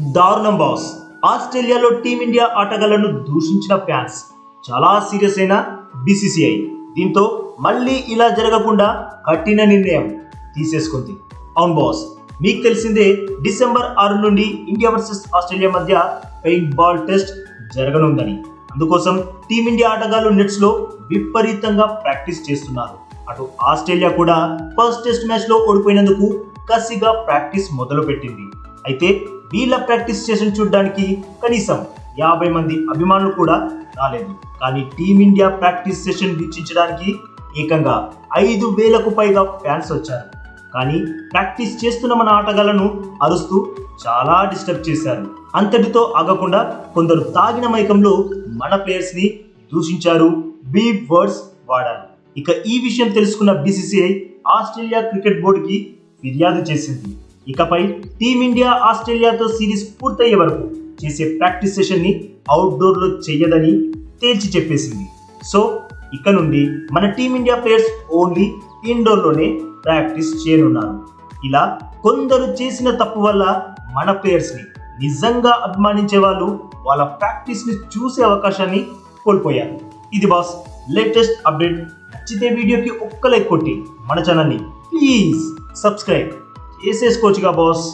దారుణం బాస్. ఆస్ట్రేలియాలో టీమిండియా ఆటగాళ్ళను దూషించిన ఫ్యాన్స్. చాలా సీరియస్ అయిన బీసీసీఐ. దీంతో మళ్ళీ ఇలా జరగకుండా కఠిన నిర్ణయం తీసేసుకుంది. అవును బాస్ మీకు తెలిసిందే డిసెంబర్ ఆరు నుండి ఇండియా వర్సెస్ ఆస్ట్రేలియా మధ్య పెయింట్ బాల్ టెస్ట్ జరగనుందని. అందుకోసం టీమిండియా ఆటగాళ్ళు నెట్స్లో విపరీతంగా ప్రాక్టీస్ చేస్తున్నారు. అటు ఆస్ట్రేలియా కూడా ఫస్ట్ టెస్ట్ మ్యాచ్లో ఓడిపోయినందుకు కసిగా ప్రాక్టీస్ మొదలుపెట్టింది. అయితే వీళ్ళ ప్రాక్టీస్ చేసిన చూడడానికి కనీసం యాభై మంది అభిమానులు కూడా రాలేదు. కానీ టీమిండియా ప్రాక్టీస్ సెషన్ వీక్షించడానికి ఏకంగా ఐదు వేలకు పైగా ఫ్యాన్స్ వచ్చారు. కానీ ప్రాక్టీస్ చేస్తున్న మన ఆటగాళ్ళను అరుస్తూ చాలా డిస్టర్బ్ చేశారు. అంతటితో ఆగకుండా కొందరు తాగిన మైకంలో మన ప్లేయర్స్ని దూషించారు. బీప్ వర్డ్స్ వాడారు. ఇక ఈ విషయం తెలుసుకున్న బీసీసీఐ ఆస్ట్రేలియా క్రికెట్ బోర్డుకి ఫిర్యాదు చేసింది. ఇకపై టీమిండియా ఆస్ట్రేలియాతో సిరీస్ పూర్తయ్యే వరకు చేసే ప్రాక్టీస్ సెషన్ని అవుట్డోర్లో చేయదని చెయ్యదని తేల్చి చెప్పేసింది. సో ఇక నుండి మన టీమిండియా ప్లేయర్స్ ఓన్లీ ఇండోర్లోనే ప్రాక్టీస్ చేయనున్నారు. ఇలా కొందరు చేసిన తప్పు వల్ల మన ప్లేయర్స్ని నిజంగా అభిమానించే వాళ్ళు వాళ్ళ ప్రాక్టీస్ని చూసే అవకాశాన్ని కోల్పోయారు. ఇది బాస్ లేటెస్ట్ అప్డేట్ నచ్చితే వీడియోకి ఒక్క లైక్ కొట్టి మన ఛానల్ని ప్లీజ్ సబ్స్క్రైబ్ చేసేసుకోవచ్చుగా బాస్